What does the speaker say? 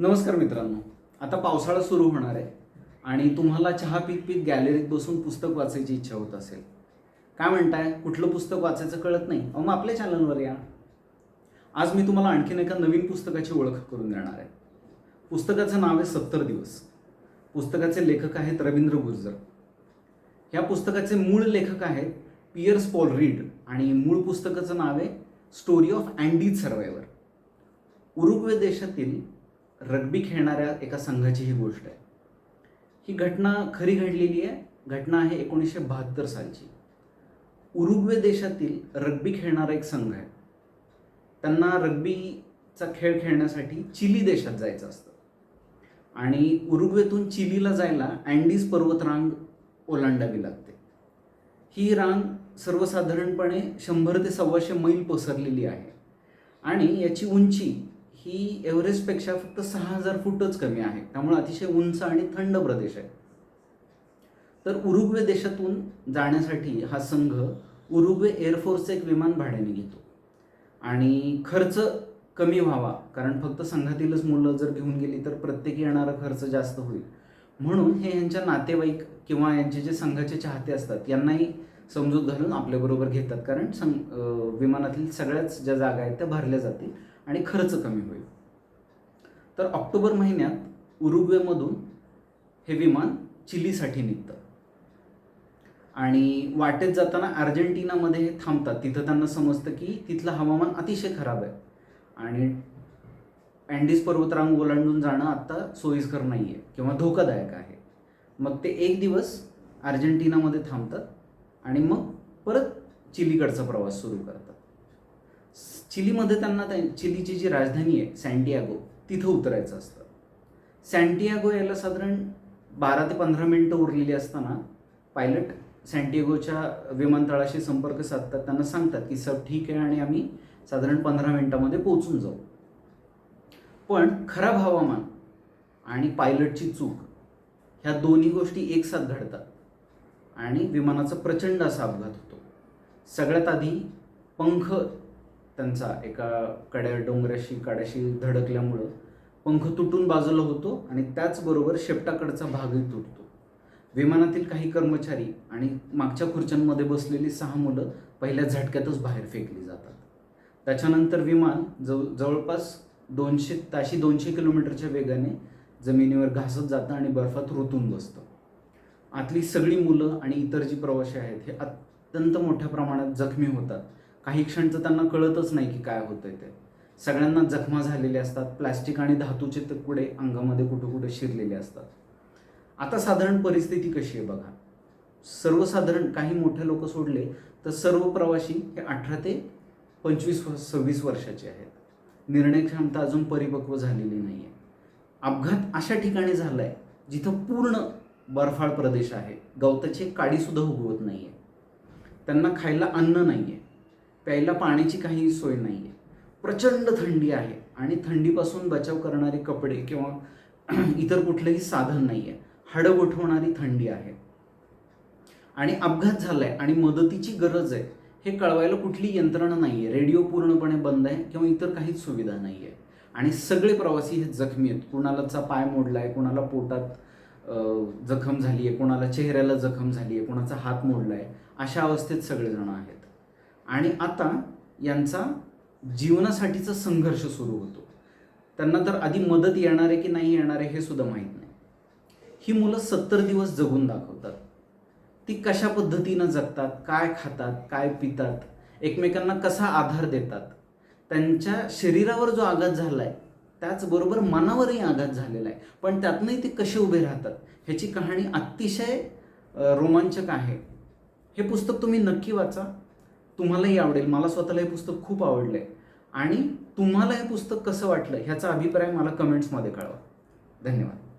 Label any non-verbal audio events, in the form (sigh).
नमस्कार मित्रांनो. आता पावसाळा सुरू होणार आहे आणि तुम्हाला चहा पीत पीत गॅलरीत बसून पुस्तक वाचायची इच्छा होत असेल. काय म्हणताय? कुठलं पुस्तक वाचायचं कळत नाही? अहो मग आपल्या चॅनलवर या. आज मी तुम्हाला आणखीन एका नवीन पुस्तकाची ओळख करून देणार आहे. पुस्तकाचं नाव आहे सत्तर दिवस. पुस्तकाचे लेखक आहेत रवींद्र गुर्जर. ह्या पुस्तकाचे मूळ लेखक आहेत पियर्स पॉल रीड आणि मूळ पुस्तकाचं नाव आहे story of Andes survivor. Uruguay देशातील रग्बी खेळणाऱ्या एका संघाची ही गोष्ट आहे. ही घटना खरी घडलेली आहे. घटना आहे एकोणीसशे बहात्तर सालची. उरुग्वे देशातील रग्बी खेळणारा एक संघ आहे. त्यांना रग्बीचा खेळ खेळण्यासाठी चिली देशात जायचं असतं. आणि उरुग्वेतून चिलीला जायला अँडीज पर्वतरांग ओलांडावी लागते. ही रांग सर्वसाधारणपणे शंभर ते सव्वाशे मैल पसरलेली आहे. आणि याची उंची ही एव्हरेस्टपेक्षा फक्त सहा हजार फूटच कमी आहे. त्यामुळे अतिशय उंच आणि थंड प्रदेश आहे. तर उरुग्वे देशातून जाण्यासाठी हा संघ उरुग्वे एअरफोर्सचं एक विमान भाड्याने घेतो. आणि खर्च कमी व्हावा कारण फक्त संघातीलच मुलं जर घेऊन गेली तर प्रत्येकी येणारा खर्च जास्त होईल. म्हणून हे यांच्या नातेवाईक किंवा यांचे जे संघाचे चाहते असतात यांनाही समजूत घालून आपल्याबरोबर घेतात. कारण संघ विमानातील सगळ्याच ज्या जागा आहेत त्या भरल्या जातील. आणि खर्च कमी होईल. तर ऑक्टोबर महिन्यात उरुग्वेमधून हे विमान चिलीसाठी निघतं. आणि वाटेत जाताना अर्जेंटिनामध्ये हे थांबतात. तिथं त्यांना समजतं की तिथलं हवामान अतिशय खराब आहे. आणि अँडीज पर्वतरांग ओलांडून जाणं आत्ता सोयीस्कर नाही आहे किंवा धोकादायक आहे. मग ते एक दिवस अर्जेंटिनामध्ये थांबतात आणि मग परत चिलीकडचा प्रवास सुरू करतात. चिलीमध्ये त्यांना चिलीची जी राजधानी आहे सँटियागो तिथं उतरायचं असतं. सँटियागो यायला साधारण बारा ते पंधरा मिनटं उरलेली असताना पायलट सँटियागोच्या विमानतळाशी संपर्क साधतात. त्यांना सांगतात की सब ठीक आहे आणि आम्ही साधारण पंधरा मिनटामध्ये पोहोचून जाऊ. पण खराब हवामान आणि पायलटची चूक ह्या दोन्ही गोष्टी एकसाथ घडतात आणि विमानाचा प्रचंड असा अपघात होतो. सगळ्यात आधी पंख त्यांचा एका कड्या डोंगराशी काड्याशी धडकल्यामुळं पंख तुटून बाजूला होतो आणि त्याचबरोबर शेपटाकडचा भागही तुटतो. विमानातील काही कर्मचारी आणि मागच्या खुर्च्यांमध्ये बसलेली सहा मुलं पहिल्या झटक्यातच बाहेर फेकली जातात. त्याच्यानंतर विमान जव जवळपास दोनशे ताशी दोनशे किलोमीटरच्या वेगाने जमिनीवर घासत जातं आणि बर्फात रुतून बसतं. आतली सगळी मुलं आणि इतर जी प्रवासी आहेत हे अत्यंत मोठ्या प्रमाणात जखमी होतात. काही क्षणचं त्यांना कळतच नाही की काय होतंय ते. सगळ्यांना जखमा झालेल्या असतात. प्लॅस्टिक आणि धातूचे तुकडे अंगामध्ये कुठं कुठे शिरलेले असतात. आता साधारण परिस्थिती कशी आहे बघा. सर्वसाधारण काही मोठे लोक सोडले तर सर्व प्रवासी हे अठरा ते पंचवीस व सव्वीस वर्षाचे आहेत. निर्णय क्षमता अजून परिपक्व झालेली नाही आहे अपघात अशा ठिकाणी झाला आहे जिथं पूर्ण बर्फाळ प्रदेश आहे. गवताची काडीसुद्धा उगवत नाही आहे त्यांना खायला अन्न नाही आहे प्यायला पाण्याची काही सोय नाही आहे प्रचंड थंडी आहे आणि थंडीपासून बचाव करणारे कपडे किंवा (clears throat) इतर कुठलंही साधन नाही आहे हाडं गोठवणारी थंडी आहे. आणि अपघात झाला आहे आणि मदतीची गरज आहे हे कळवायला कुठली यंत्रणा नाही आहे रेडिओ पूर्णपणे बंद आहे किंवा इतर काहीच सुविधा नाही आहे आणि सगळे प्रवासी हे जखमी आहेत. कुणालाचा पाय मोडला आहे कुणाला पोटात जखम झाली आहे कोणाला चेहऱ्याला जखम झाली आहे कोणाचा हात मोडला आहे अशा अवस्थेत सगळेजण आहेत. आणि आता यांचा जीवनासाठीचा संघर्ष सुरू होतो. त्यांना तर आधी मदत येणार आहे की नाही येणार आहे हे सुद्धा माहीत नाही. ही मुलं सत्तर दिवस जगून दाखवतात. ती कशा पद्धतीनं जगतात काय खातात काय पितात एकमेकांना कसा आधार देतात त्यांच्या शरीरावर जो आघात झाला आहे त्याचबरोबर मनावरही आघात झालेला आहे. पण त्यातनंही ते कसे उभे राहतात ह्याची कहाणी अतिशय रोमांचक आहे. हे पुस्तक तुम्ही नक्की वाचा. तुम्हालाही आवडेल. मला स्वतःला हे पुस्तक खूप आवडलं आहे आणि तुम्हाला हे पुस्तक कसं वाटलं ह्याचा अभिप्राय मला कमेंट्समध्ये कळवा. धन्यवाद.